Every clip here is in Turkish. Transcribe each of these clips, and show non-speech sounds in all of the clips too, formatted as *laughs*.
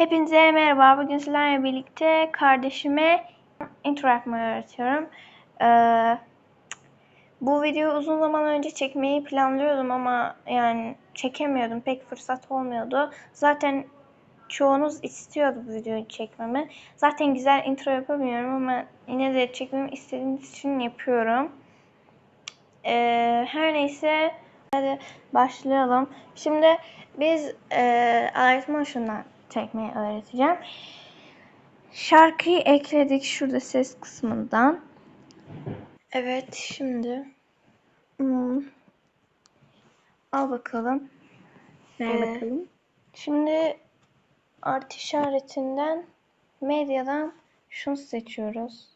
Hepinize merhaba. Bugün sizlerle birlikte kardeşime intro yapmayı öğretiyorum. Ee, bu videoyu uzun zaman önce çekmeyi planlıyordum ama yani çekemiyordum. Pek fırsat olmuyordu. Zaten çoğunuz istiyordu bu videoyu çekmemi. Zaten güzel intro yapamıyorum ama yine de çekmemi istediğiniz için yapıyorum. Ee, her neyse hadi başlayalım. Şimdi biz e, Alex Motion'dan çekmeyi öğreteceğim. Şarkıyı ekledik şurada ses kısmından. Evet şimdi hmm, al bakalım. Ver Ee, bakalım. Şimdi artı işaretinden medyadan şunu seçiyoruz.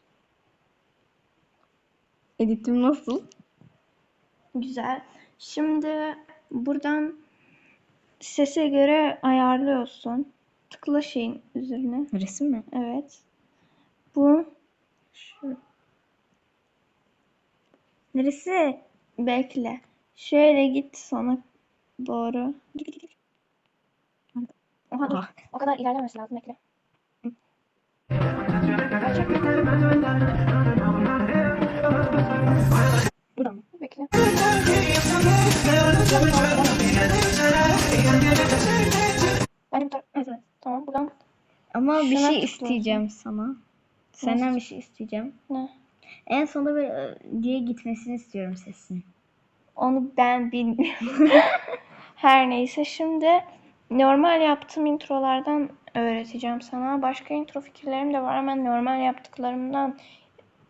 Editim nasıl? Güzel. Şimdi buradan sese göre ayarlıyorsun. Tıkla şeyin üzerine. Resim mi? Evet. Bu şu Neresi? bekle. Şöyle git sona doğru. Git git git. Oha dur. O kadar ilerlemesi lazım bekle. Buradan mı? Bekle. Buradan Ama bir Şuna şey tıkla. isteyeceğim sana. Senden bir şey isteyeceğim. ne? En sonunda böyle e, diye gitmesini istiyorum sesin. Onu ben bilmiyorum. *laughs* Her neyse şimdi normal yaptığım introlardan öğreteceğim sana. Başka intro fikirlerim de var ama normal yaptıklarımdan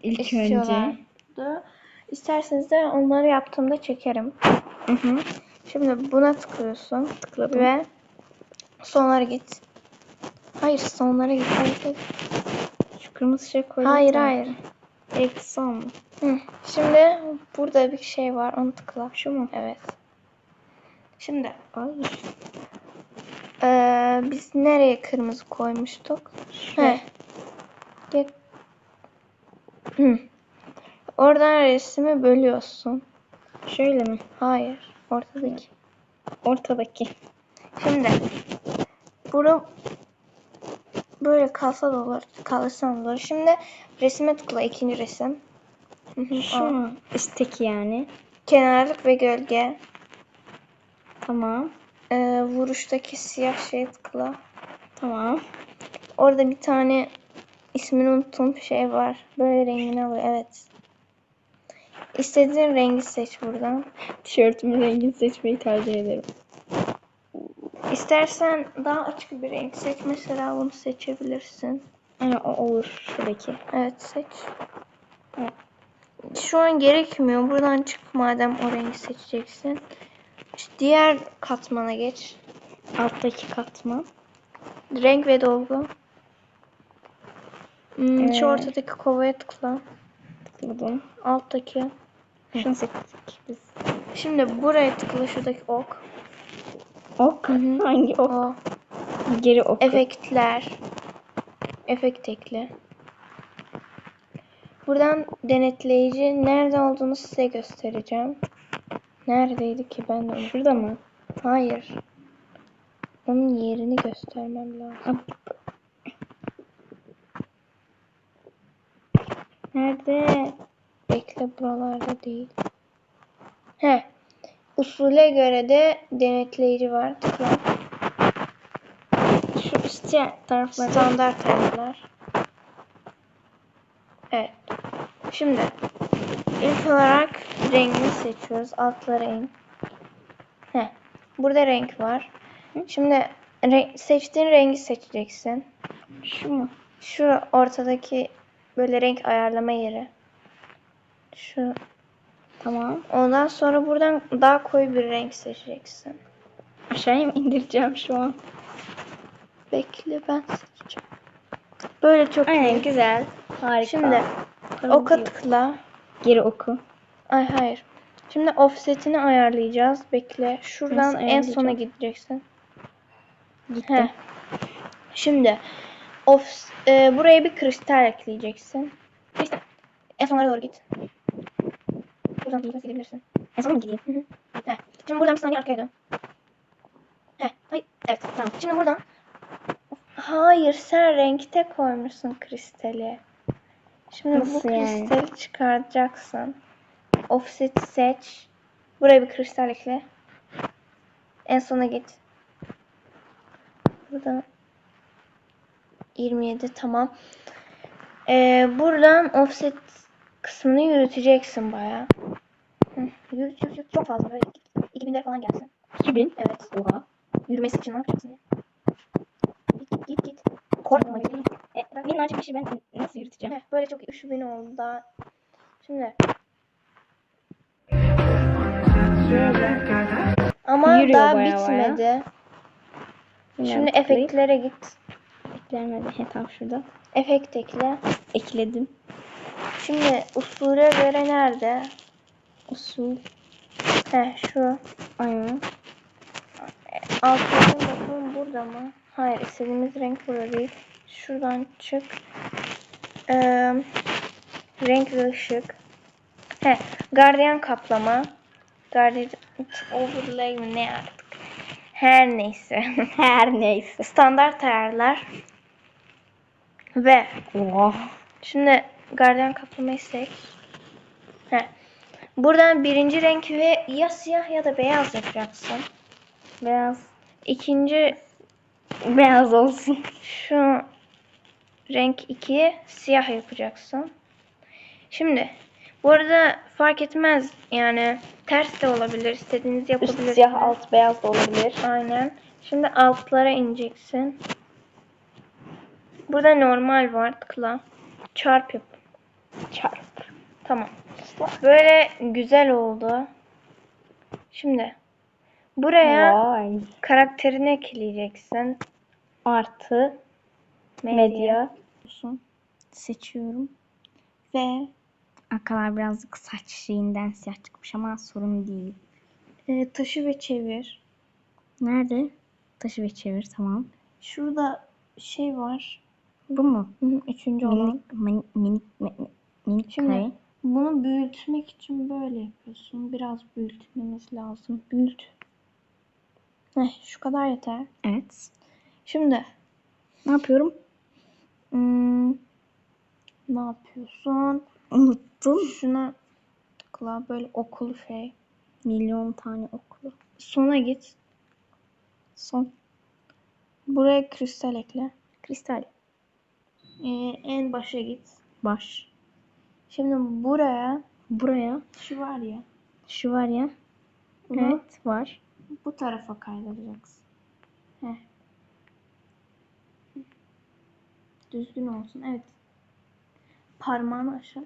İlk önce. istiyorlardı. İsterseniz de onları yaptığımda çekerim. Hı hı. Şimdi buna tıklıyorsun Tıkladım. ve sonlara git. Hayır sonlara hayır. Şu kırmızı şey koydum. hayır. hayır. İlk son. Hı. Şimdi burada bir şey var. Onu tıkla. Şu mu? Evet. Şimdi Ay. Ee, biz nereye kırmızı koymuştuk? He. Gel. Hı. Oradan resmi bölüyorsun. Şöyle mi? Hayır. Ortadaki. Ortadaki. Şimdi. Bura böyle kalsa da olur. Kalırsa olur. Şimdi resme tıkla. ikinci resim. Şu mu? Üstteki yani. Kenarlık ve gölge. Tamam. Ee, vuruştaki siyah şeye tıkla. Tamam. Orada bir tane ismini unuttuğum bir şey var. Böyle rengini alıyor. Evet. İstediğin rengi seç buradan. Tişörtümün rengini seçmeyi tercih ederim. İstersen daha açık bir renk seç. Mesela bunu seçebilirsin. Yani o olur şuradaki. Evet seç. Evet. Şu an gerekmiyor. Buradan çık madem o rengi seçeceksin. İşte diğer katmana geç. Alttaki katman. Renk ve dolgu. Hmm, Şu Ee. ortadaki kovaya tıkla. Tıkladım. Alttaki. Şunu seçtik biz. Şimdi buraya tıkla şuradaki ok. Ok. hı. Hangi ok? O. Geri ok. Efektler. Efekt ekle. Buradan denetleyici nerede olduğunu size göstereceğim. Neredeydi ki ben de. Şurada mı? Hayır. Onun yerini göstermem lazım. Nerede? Bekle buralarda değil. He. Usule göre de denetleyici var. Tıkla. Şu üstte tarafları. Standart ayarlar. Evet. Şimdi ilk olarak rengini seçiyoruz. Altlara in. Heh. Burada renk var. Şimdi re- seçtiğin rengi seçeceksin. Şu mu? Şu ortadaki böyle renk ayarlama yeri. Şu. Tamam. Ondan sonra buradan daha koyu bir renk seçeceksin. Aşağıya mı indireceğim şu an? Bekle ben seçeceğim. Böyle çok Aynen iyi. güzel. Harika. Şimdi Parıltı oka tıkla. Geri oku. Ay hayır. Şimdi offset'ini ayarlayacağız. Bekle. Şuradan Nasıl en sona gideceksin. Gittim. Heh. Şimdi off e, buraya bir kristal ekleyeceksin. Kristal. En sonlara doğru git. Buradan buradan gidebilirsin. En sona mı gideyim? Hı hı. Heh. Şimdi buradan bir saniye arkaya dön. Heh. Hayır. Evet. Tamam. Şimdi buradan Hayır sen renkte koymuşsun kristali. Şimdi bu Nasıl yani? kristali çıkaracaksın. Offset seç. Buraya bir kristal ekle. En sona git. Burada 27 tamam. Ee, buradan offset kısmını yürüteceksin bayağı. Hı, yürüt yürüt yürüt. Çok fazla böyle 2000'lere falan gelsin. 2000. Evet. Oha. Yürümesi için ne yapacaksın ya? Git git git. git. Korkma yürü. E, minnacık şey ben nasıl yürüteceğim? Heh, böyle çok 3000 oldu daha. Şimdi. Ama Yürüyor daha baya baya. bitmedi. Şimdi Şimdi efektlere git. eklenmedi. He tam şurada. Efekt ekle. Ekledim. Şimdi usule göre nerede? Usul. Heh şu. Aynen. Altın bakalım burada mı? Hayır istediğimiz renk burada değil. Şuradan çık. Ee, renk ve ışık. He, gardiyan kaplama. Gardiyan overlay mi ne artık. Her neyse. *laughs* Her neyse. Standart ayarlar. Ve Oha. şimdi gardiyan kaplamayı seç. He. Buradan birinci renk ve ya siyah ya da beyaz yapacaksın. Beyaz. İkinci Beyaz olsun. Şu renk 2'ye siyah yapacaksın. Şimdi bu arada fark etmez yani ters de olabilir istediğinizi Üst yapabilirsiniz. siyah alt beyaz da olabilir. Aynen. Şimdi altlara ineceksin. Burada normal var tıkla. Çarp yap. Çarp. Tamam. Böyle güzel oldu. Şimdi buraya Vay. karakterini ekleyeceksin. Artı Medya. medya. Seçiyorum. Ve Arkalar birazcık saç şeyinden siyah çıkmış ama sorun değil. e, taşı ve çevir. Nerede? Taşı ve çevir tamam. Şurada şey var. Bu mu? Üçüncü olan. Minik, minik, minik, minik, minik Şimdi kare. Bunu büyütmek için böyle yapıyorsun. Biraz büyütmemiz lazım. Büyüt. Heh, şu kadar yeter. Evet. Şimdi Ne yapıyorum? hmm, ne yapıyorsun? Unuttum. Şuna tıkla böyle okulu şey. Milyon tane okulu. Sona git. Son. Buraya kristal ekle. Kristal. Ee, en başa git. Baş. Şimdi buraya Buraya. şu var ya. Şu var ya. Bunu Evet var. bu tarafa kaydıracaksın. Heh. Düzgün olsun. Evet. Parmağını aşağı.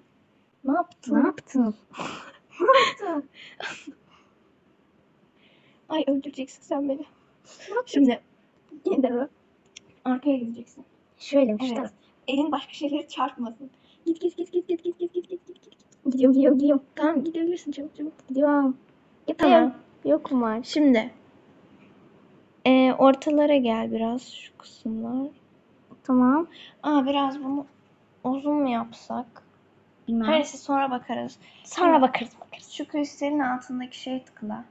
Ne yaptın? Ne yaptın? *laughs* *laughs* Ay öldüreceksin sen beni. Şimdi yeniden arkaya gideceksin. Şöyle mi? Şu Evet. Elin başka şeyleri çarpmasın. Git git git git git git git git git git git. Gidiyorum gidiyorum gidiyorum. Tamam gidebilirsin çabuk çabuk. Gidiyorum. Tamam. Yok mu var? Şimdi e, ortalara gel biraz şu kısımlar. Tamam. Aa biraz bunu uzun mu yapsak? Bilmem. Her neyse sonra bakarız. Sonra bakarız bakarız. Şu kristalin altındaki şey tıkla.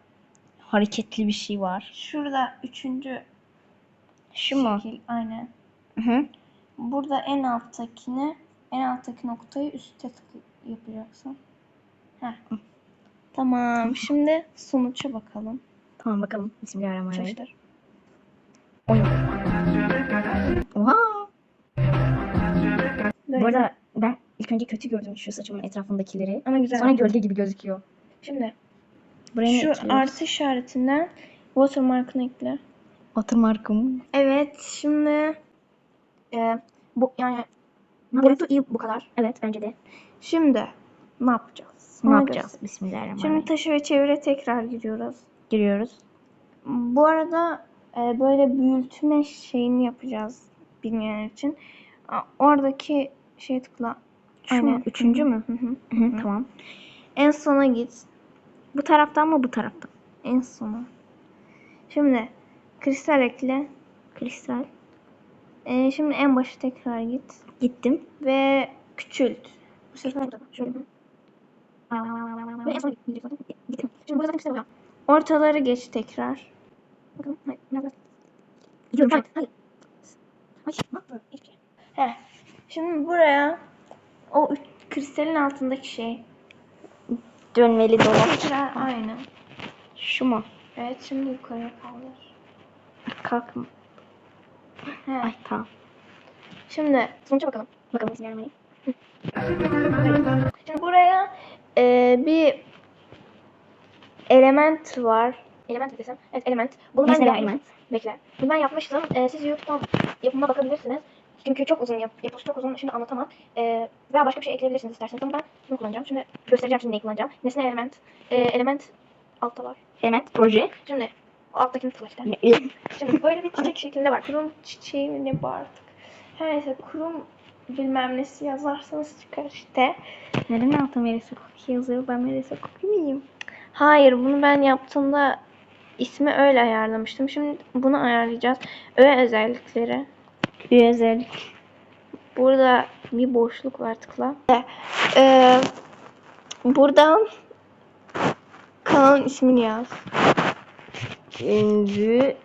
Hareketli bir şey var. Şurada üçüncü Şu mu? şekil. Aynen. Hı hı. Burada en alttakini, en alttaki noktayı üste tık yapacaksın. Heh. Tamam. Şimdi sonuça bakalım. Tamam bakalım. Bismillahirrahmanirrahim. Çalıştır. Oha. Böyle. Bu arada ben ilk önce kötü gördüm şu saçımın etrafındakileri. Ama güzel. Sonra gölge gibi gözüküyor. Şimdi Buraya şu artı işaretinden watermark'ını ekle. Watermark'ım. Evet. Şimdi e, bu yani Boyutu iyi bu kadar. Evet bence de. Şimdi ne yapacağız? Ne Ona yapacağız? göre. Bismillahirrahmanirrahim. Şimdi taşı ve çevire tekrar giriyoruz. giriyoruz. Bu arada e, böyle büyütme şeyini yapacağız bilmeyenler için. A- Oradaki şeye tıkla. Şu mu? Üçüncü mü? Hı hı. Hı hı, tamam. En sona git. Bu taraftan mı bu taraftan? En sona. Şimdi kristal ekle. Kristal. E, şimdi en başa tekrar git. Gittim. Ve küçült. Bu sefer şöyle. Ve en son gittim. Şimdi burada kristal var. Ortaları geç tekrar. Bakalım. Hayır. Gidiyorum. Hayır, hayır. Ay, bak böyle hiçbir şey. Şimdi buraya o kristalin altındaki şey. Dönmeli dolap. Aynı. Şu mu? Evet şimdi yukarıya kaldır. Kalkma. He. Ay tamam. Şimdi sonuca bakalım. Bakalım nasıl gelmeli. Şimdi buraya e, bir element var. Element desem. Evet element. Bunu ben Nesne yapmış- element. Bekle. Bunu ben yapmıştım. E, siz YouTube'dan yapımına bakabilirsiniz. Çünkü çok uzun yap yapısı çok uzun. Şimdi anlatamam. E, veya başka bir şey ekleyebilirsiniz isterseniz. Ama ben bunu kullanacağım. Şimdi göstereceğim şimdi neyi kullanacağım. Nesne element. E, element altta var. Element proje. Şimdi o alttakini. Yine- *laughs* Şimdi böyle bir çiçek şeklinde var. Kurum çiçeği mi ne artık? Her neyse kurum bilmem nesi yazarsanız çıkar işte. Neden altı Melisa Cookie yazıyor? Ben Melisa Cookie miyim? Hayır bunu ben yaptığımda ismi öyle ayarlamıştım. Şimdi bunu ayarlayacağız. Öğe özellikleri. Bir özellik. Burada bir boşluk var tıkla. Ee, buradan kanalın ismini yaz. Ünlü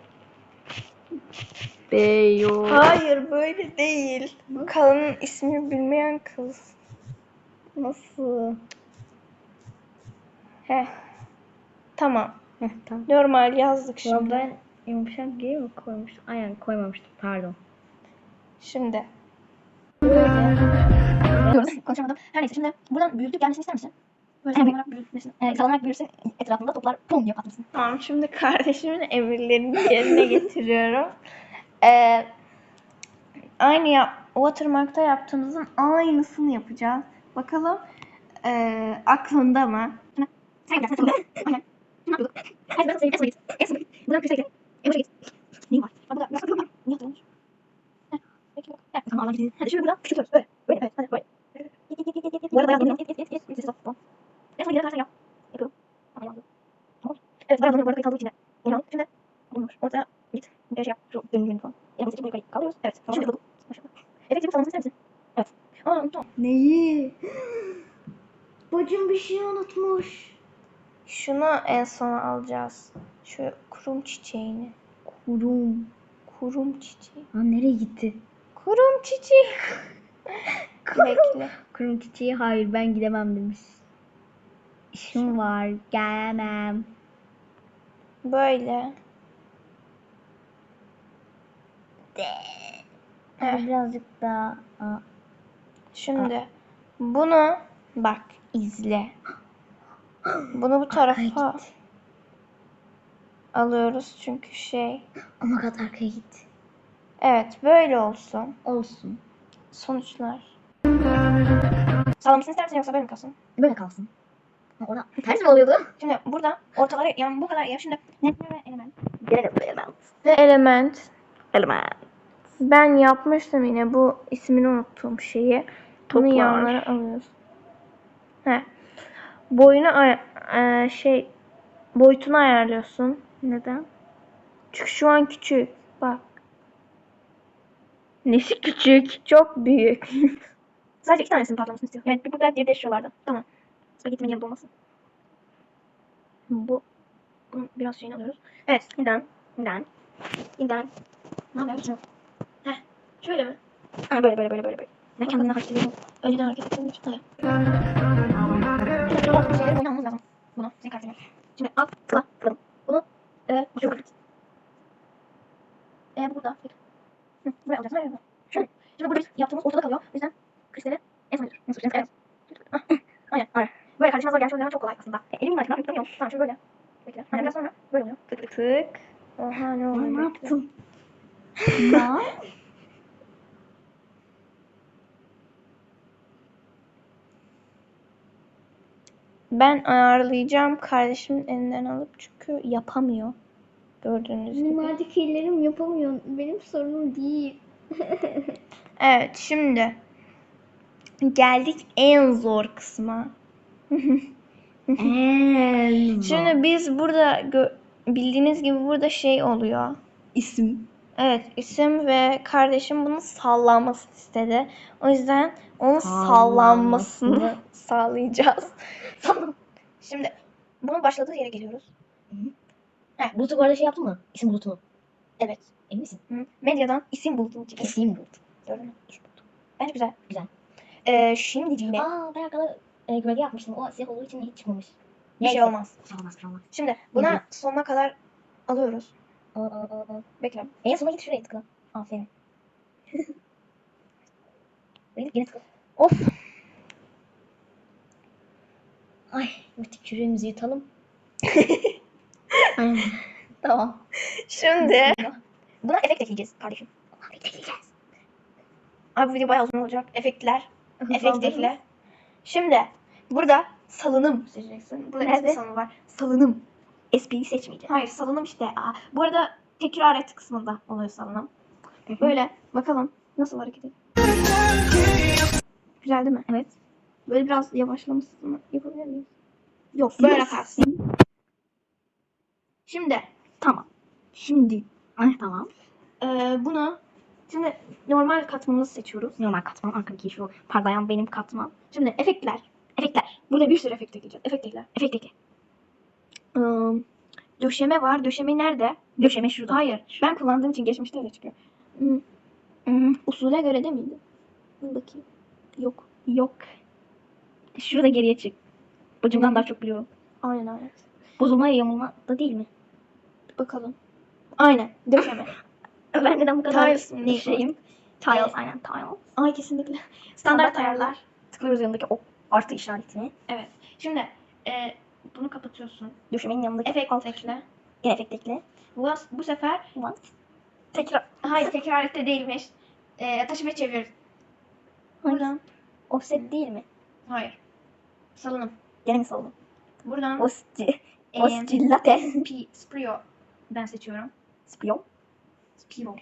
Beyo. Hayır böyle değil. Kanalın ismini bilmeyen kız. Nasıl? Heh. Tamam. Heh, tamam. Normal yazdık Ya şimdi. ben yumuşak G mi koymuştum? Aynen koymamıştım. Pardon. Şimdi. Konuşamadım. Her neyse şimdi buradan büyüklük gelmesini ister misin? Böyle sallanarak büyütmesini. E, sallanarak büyürse etrafında toplar pum diye patlasın. Tamam şimdi kardeşimin emirlerini yerine getiriyorum. Ee, aynı yap watermark'ta yaptığımızın aynısını yapacağız. Bakalım ee, aklında mı? Evet. Git git. Bu arada. Bayağı kayıt aldığı için de. Şimdi bulmuş. Ortaya. Bir şey yap. Şu döngünü falan. Yanımızda bu yukarı kaldırıyoruz. Evet. Tamam. Şöyle bulduk. Maşallah. Evet. İster misin? Evet. Aa unuttum. Neyi? Bacım bir şey unutmuş. Şunu en sona alacağız. Şu kurum çiçeğini. Kurum. Kurum çiçeği. Ha nereye gitti? Kurum çiçeği. *laughs* Bekle. Kurum çiçeği hayır ben gidemem demiş. İşim var gelemem. Böyle. Hadi birazcık daha. Şimdi bunu bak izle. Bunu bu tarafa alıyoruz çünkü şey. Oh my god arkaya git. Evet böyle olsun. Olsun. Sonuçlar. Sağlamasını ister misin yoksa böyle mi kalsın? Böyle kalsın. Ha, Orada ters mi oluyordu? Şimdi burada ortaları yani bu kadar ya şimdi nesne ve element. Element. Ve element. Element. Ben yapmıştım yine bu ismini unuttuğum şeyi. Bunu Toplar. yanlara alıyoruz. He. Boyunu ay- e, şey boyutunu ayarlıyorsun. Neden? Çünkü şu an küçük. Bak. Nesi küçük? Çok büyük. *laughs* Sadece iki tanesinin patlamasını istiyor. Evet bir burada diğeri de şuralarda. Tamam. Spagettimin yanında olmasın. Bu. Bunun biraz şeyini alıyoruz. Evet. Neden? Neden? Neden? Ne yapıyoruz? Şöyle mi? Ha böyle böyle böyle böyle. böyle. Ben kendimden hareket ediyorum. Önceden hareket ettiğim için. Şimdi şurada bu şeyleri oynamamız lazım. Bunu. Senin kartını. Şimdi al. Tıkla. Tıkladım. Bunu. E, şu kart. E bu burada. Hı, buraya alacaksın. Hayır, Şöyle. Şimdi burada biz yaptığımız ortada kalıyor. O yüzden kristali en son Nasıl yapacağız? Evet. Aynen. Aynen. Böyle kardeşime zor gerçi o yüzden çok kolay aslında. E, elim var. Ne yapıyorum? Tamam şöyle böyle. Bekle. Hani biraz sonra böyle oluyor. Tık tık. Tık. Oha ne oluyor? ne yaptın? ne? Ben ayarlayacağım kardeşimin elinden alıp çünkü yapamıyor. Gördüğünüz gibi. Mimarcık ellerim yapamıyor. Benim sorunum değil. *laughs* Evet şimdi geldik en zor kısma. *laughs* En Şimdi biz burada bildiğiniz gibi burada şey oluyor. isim. Evet isim ve kardeşim bunun sallanmasını istedi. O yüzden onun Sallanmasını. sallanmasını *laughs* sağlayacağız. Şimdi bunun başladığı yere geliyoruz. Heh, bulutu bu arada şey yaptın mı? İsim bulutunu. Evet. Emin misin? Hı. Medyadan isim buldum. İsim bu. Gördün mü? Bence güzel. Güzel. Ee, şimdi ne? Aa ben arkada e, gölge yapmıştım. O siyah olduğu için hiç çıkmamış. Bir şey olmaz. Bir şey olmaz. Bir şey olmaz. Şimdi buna Medya. sonuna kadar alıyoruz. Aa. Bekle. En sona git şuraya tıkla. Aferin. Yine *laughs* yine tıkla. Of. Ay müthiş çürüğümüzü yutalım. Aynen. *laughs* tamam. Şimdi. Buna efekt ekleyeceğiz kardeşim. Efekt ekleyeceğiz. Abi bu video bayağı uzun olacak. Efektler. Efekt ekle. Şimdi burada salınım seçeceksin. Burada? Nerede? salınım var. Salınım. Espriyi seçmeyeceğim. Hayır salınım işte. Aa, bu arada tekrar et kısmında oluyor salınım. Böyle bakalım nasıl hareket ediyor. Güzel değil mi? Evet. Böyle biraz yavaşlamışsın. Yapabilir miyiz? Yok böyle kalsın. Şimdi Tamam. Şimdi. Ay tamam. e, bunu şimdi normal katmanımızı seçiyoruz. Normal katman. Arkadaki şu parlayan benim katman. Şimdi efektler. Efektler. Burada bir sürü efekt ekleyeceğiz. Efekt ekle. Efekt ekle. Ee, döşeme var. Döşeme nerede? Döşeme şurada. Hayır. Ben kullandığım için geçmişte öyle çıkıyor. Hmm, Hmm, Usule göre de miydi? Bakayım. Yok. yok. Şurada geriye çık. Bacımdan daha çok biliyorum. Aynen aynen. Bozulma ya yamulma da değil mi? Bakalım. Aynen. Döşeme. *laughs* Ben neden bu kadar Tiles? Ne? şeyim? Tiles Evet. aynen tiles. Ay kesinlikle. Standart ayarlar. Tıklıyoruz yanındaki o artı işaretine. Evet. Şimdi e, bunu kapatıyorsun. Döşemenin yanındaki Efekt alt. Gene efekt ekle. Bu, bu sefer What? Tekrar. hayır tekrar ette değilmiş. E, taşı ve çevir. Buradan. Offset değil mi? Hayır. Salınım. Gene mi saldım? Buradan Osci. e, Oscillate. P, Sprio ben seçiyorum. Sprio. Spion.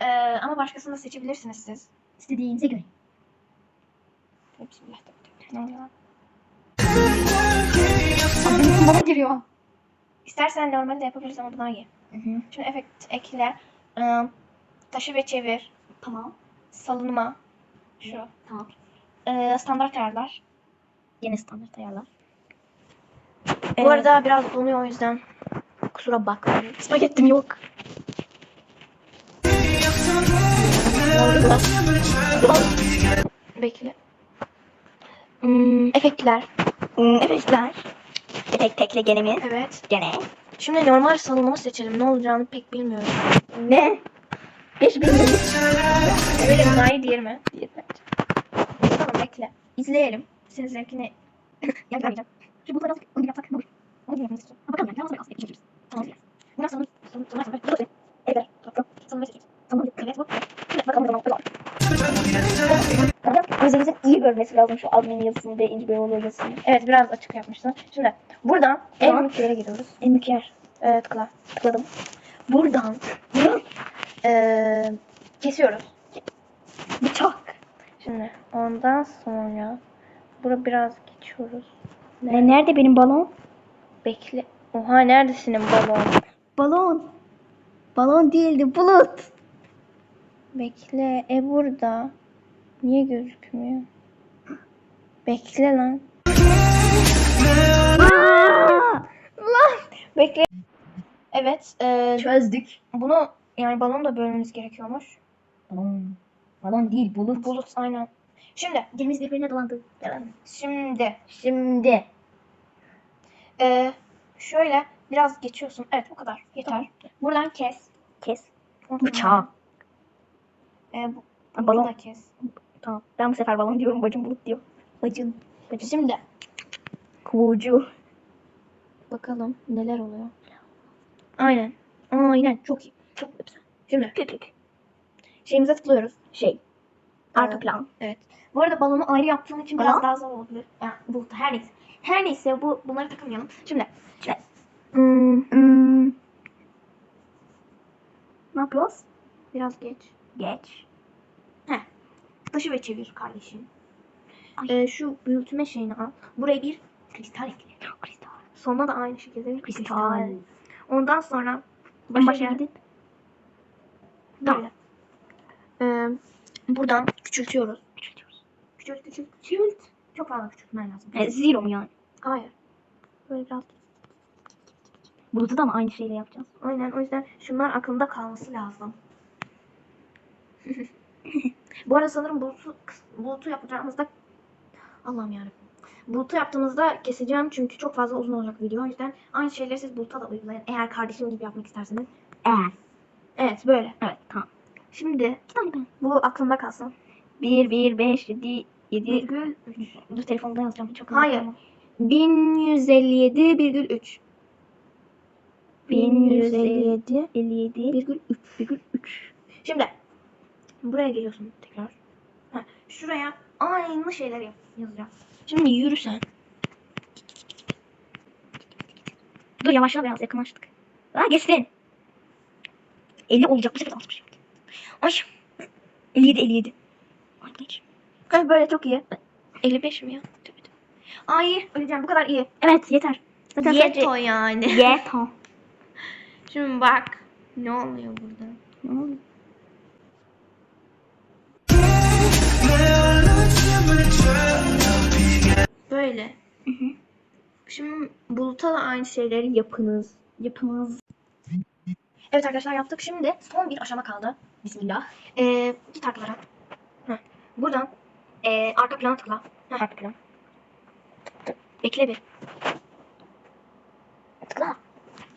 E, ama başkasını da seçebilirsiniz siz. İstediğinize göre. Bismillah. Lan? Bana giriyor. İstersen normalde yapabiliriz ama bu daha iyi. Hı hı. Şimdi efekt ekle. Ee, taşı ve çevir. Tamam. Salınma. Şu. Tamam. Ee, standart ayarlar. Yine standart ayarlar. Bu arada biraz donuyor o yüzden. Kusura bakmayın. spagettim yok. Bekle. Hmm, efektler. Hmm, efektler. Efekt tekle gene mi? Evet. Gene. Şimdi normal salınımı seçelim. Ne olacağını pek bilmiyorum. Ne? Beş bin lira. Öyle iyi diğeri mi? Bence. Tamam bekle. İzleyelim. Senin zevkine Yapmayacağım. Şu bulutları nasıl onu yapsak ne olur? Onu yapmak istiyorum. Ha, Bakalım yani. Nasıl aslında geçebiliriz. Tamam. Bundan sonra sonra sonra sonra sonra sonra Evet. Toprak. Sonra Gözünüzün iyi görmesi lazım şu admin yazısını ve inci beyolu yazısını. Evet biraz açık yapmışsın. Şimdi buradan en büyük yere gidiyoruz. En büyük yer. Evet tıkla. Tıkladım. Buradan ee, kesiyoruz. Bıçak. Şimdi ondan sonra bura biraz geçiyoruz. Ne, nerede benim balon? Bekle. Oha neredesin balon? Balon. Balon değildi bulut. Bekle. E burada. Niye gözükmüyor? Bekle lan. Lan. Bekle. Evet. E, Çözdük. bunu yani balon da bölmemiz gerekiyormuş. Balon. Balon değil bulut. Bulut aynen. Şimdi. Gemimiz birbirine dolandı. Devam. Şimdi. Şimdi. e, şöyle biraz geçiyorsun. Evet bu kadar. Yeter. Tamam. Buradan kes. Kes. Bıçak. E, bu, balon. da kes. Tamam. Ben bu sefer balon diyorum. Bacım bulut diyor. Bacım. Bacım. Şimdi Kuğucu. bakalım neler oluyor. Aynen. Aynen. Çok iyi. Çok güzel. Şimdi Köpük. şeyimize tıklıyoruz. Şey. Arka Evet. plan. Evet. Bu arada balonu ayrı yaptığım için Balon? biraz daha zor olabilir. Yani bu her neyse. Her neyse bu bunları takılmayalım. Şimdi Şimdi. hmm, Hmm. Ne yapıyoruz? biraz geç. Geç. Taşı ve çevir kardeşim. Ay. Ee, şu büyütme şeyini al. Buraya bir Kristal ekle. Kristal. sonuna da aynı şekilde bir Kristal. kristal. Ondan sonra başa başa gidip. Böyle. Ee, buradan küçültüyoruz. Küçültüyoruz. Küçült küçült küçült. Çok fazla küçültmen lazım. E, zero mu yani? Hayır. Böyle biraz. Bulutu da mı aynı şeyle yapacağız? Aynen o yüzden şunlar aklımda kalması lazım. *laughs* Bu arada sanırım bulutu, bulutu yapacağımızda Allah'ım yarabbim. Bulutu yaptığımızda keseceğim çünkü çok fazla uzun olacak video. O yüzden aynı şeyleri siz buluta da uygulayın. Eğer kardeşim gibi yapmak isterseniz. Eğer. Evet böyle. Evet tamam. Şimdi bu aklımda kalsın. 1, 1, 5, 7, 7. Virgül Dur telefonda yazacağım. Çok Hayır. 1157,3. 1157 57, virgül 3. virgül 3. Şimdi buraya geliyorsun tekrar. Ha, şuraya aynı şeyleri yazacağım. Şimdi yürü sen. Dur yavaşla biraz yakınlaştık. Ha geçtin. 50 olacak bu sefer 60. Ay. 57 57. Ay geç. Evet, böyle çok iyi. 55 mi ya? Tabii tabii. Ay öleceğim bu kadar iyi. Evet yeter. Zaten Yeto yani. Yeto. *laughs* Şimdi bak. Ne oluyor burada? Ne oldu? Böyle. Hı hı. Şimdi buluta da aynı şeyleri yapınız. Yapınız. Evet arkadaşlar yaptık. Şimdi son bir aşama kaldı. Bismillah. Ee, git arkalara. Heh. Buradan ee, arka plana tıkla. Heh. Arka plan. Bekle bir. Tıkla.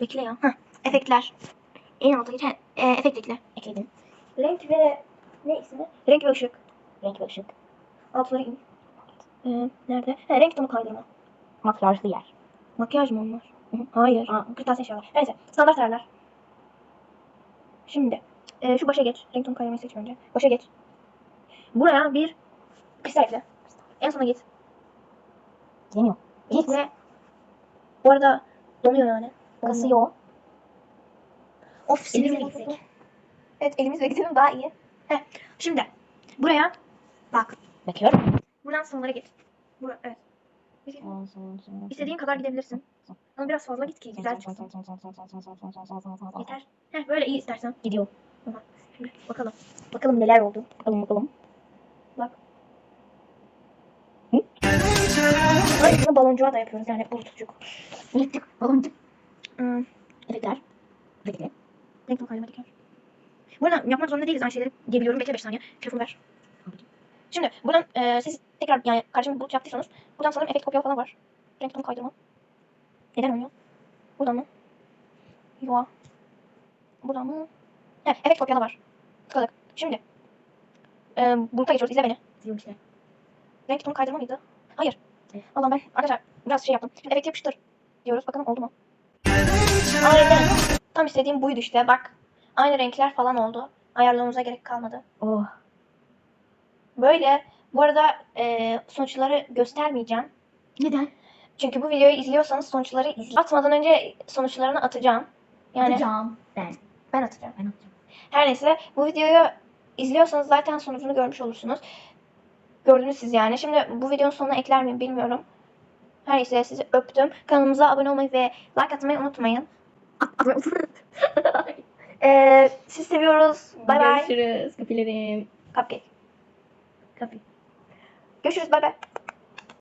Bekle ya. Heh. Efektler. En alta git. Ee, efekt ekle. Ekledim. Renk ve ne ismi? Renk ve ışık. Renk ve ışık. Altları in. Ee, nerede? Ha, renk tonu kaydırma. Makyajlı yer. Makyaj mı onlar? Hayır. Aa. Kırtasiye eşyalar. Neyse. Standart ayarlar. Şimdi. ee, şu başa geç. Renk tonu kaydırmayı seç önce. Başa geç. Buraya bir kristal ekle. En sona git. Yemiyor. Git. Ve bu arada donuyor yani. Kasıyor. Of Elimizle sinirim gitsek. Evet elimizle gidelim daha iyi. Heh. Şimdi buraya bak. Bakıyorum. Buradan sonlara git. Bura, evet. İstediğin kadar gidebilirsin. Ama biraz fazla git ki güzel çıksın. Yeter. Heh, böyle iyi istersen. Gidiyor. Tamam. Şimdi bakalım. Bakalım neler oldu. Bakalım bakalım. Bak. Hı? Aynısını baloncuğa da yapıyoruz yani bulutucuk. Gittik. Baloncuk. Hmm. Efektler. Efektler. Renk tonu kaymak Burada yapmak zorunda değiliz aynı şeyleri diyebiliyorum. Bekle 5 saniye. Telefonu ver. Şimdi buradan e, siz tekrar yani karşımda bulut yaptıysanız buradan sanırım efekt kopyala falan var. Renk tonu kaydırma. Neden olmuyor? Buradan mı? Yo. Buradan mı? Evet, efekt kopyala var. Tıkladık. Şimdi e, buluta geçiyoruz. İzle beni. Diyorum işte. Renk tonu kaydırma mıydı? Hayır. Evet. Allah'ım ben arkadaşlar biraz şey yaptım. Şimdi efekt yapıştır diyoruz. Bakalım oldu mu? Aynen. Tam istediğim buydu işte. Bak. Aynı renkler falan oldu. Ayarlamamıza gerek kalmadı. Oh. Böyle. Bu arada e, sonuçları göstermeyeceğim. Neden? Çünkü bu videoyu izliyorsanız sonuçları izle. Atmadan önce sonuçlarını atacağım. Yani Atacağım. Ben. ben atacağım. Ben atacağım. Her neyse bu videoyu izliyorsanız zaten sonucunu görmüş olursunuz. Gördünüz siz yani. Şimdi bu videonun sonuna ekler miyim bilmiyorum. Her neyse sizi öptüm. Kanalımıza abone olmayı ve like atmayı unutmayın. *laughs* Ee, sizi seviyoruz. Bay bay. Görüşürüz. Kapilerim. Cupcake. Kapi. Görüşürüz. Bay bay.